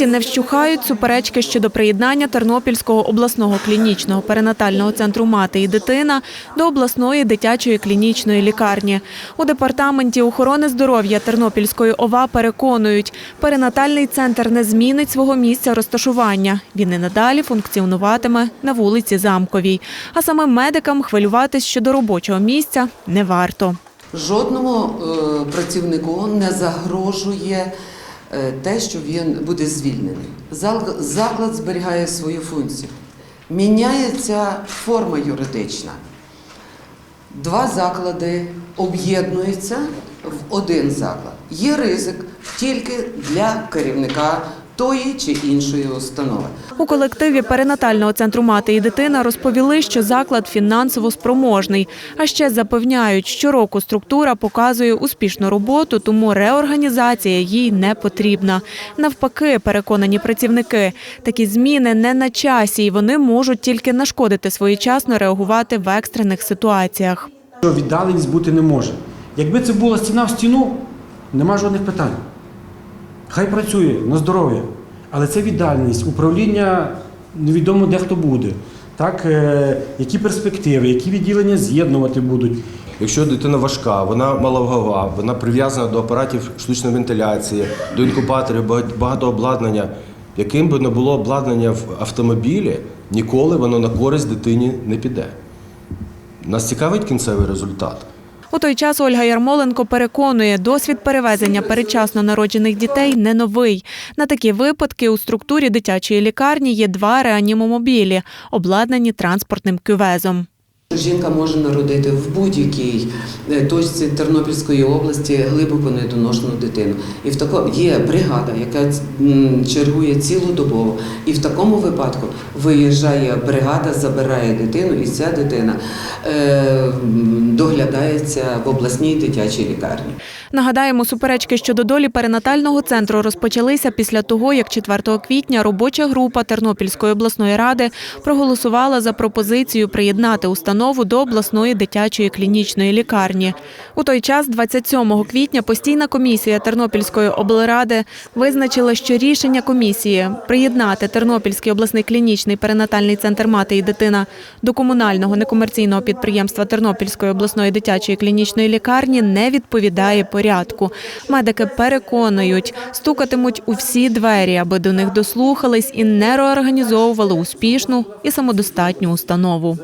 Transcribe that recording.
місті не вщухають суперечки щодо приєднання Тернопільського обласного клінічного перинатального центру мати і дитина до обласної дитячої клінічної лікарні. У департаменті охорони здоров'я Тернопільської ОВА переконують, перинатальний центр не змінить свого місця розташування. Він і надалі функціонуватиме на вулиці Замковій. А самим медикам хвилюватись щодо робочого місця не варто. Жодному е, працівнику не загрожує те, що він буде звільнений. Заклад зберігає свою функцію. Міняється форма юридична. Два заклади об'єднуються в один заклад. Є ризик тільки для керівника тої чи іншої установи. У колективі перинатального центру мати і дитина розповіли, що заклад фінансово спроможний. А ще запевняють, щороку структура показує успішну роботу, тому реорганізація їй не потрібна. Навпаки, переконані працівники, такі зміни не на часі, і вони можуть тільки нашкодити своєчасно реагувати в екстрених ситуаціях. Що віддаленість бути не може. Якби це була стіна в стіну, нема жодних питань. Хай працює на здоров'я. Але це віддаленість, управління невідомо де хто буде. Так, е, які перспективи, які відділення з'єднувати будуть. Якщо дитина важка, вона маловагова, вона прив'язана до апаратів штучної вентиляції, до інкубаторів, багато обладнання. Яким би не було обладнання в автомобілі, ніколи воно на користь дитині не піде. Нас цікавить кінцевий результат. У той час Ольга Ярмоленко переконує, досвід перевезення передчасно народжених дітей не новий. На такі випадки у структурі дитячої лікарні є два реанімомобілі, обладнані транспортним кювезом. Жінка може народити в будь-якій е, точці Тернопільської області глибоко недоношену дитину. І в такому є бригада, яка чергує цілодобово. І в такому випадку виїжджає бригада, забирає дитину, і ця дитина е, доглядається в обласній дитячій лікарні. Нагадаємо, суперечки щодо долі перинатального центру розпочалися після того, як 4 квітня робоча група Тернопільської обласної ради проголосувала за пропозицію приєднати установу до обласної дитячої клінічної лікарні. У той час, 27 квітня, постійна комісія Тернопільської облради визначила, що рішення комісії приєднати Тернопільський обласний клінічний перинатальний центр мати і дитина до комунального некомерційного підприємства Тернопільської обласної дитячої клінічної лікарні не відповідає порядку. Медики переконують, стукатимуть у всі двері, аби до них дослухались і не реорганізовували успішну і самодостатню установу.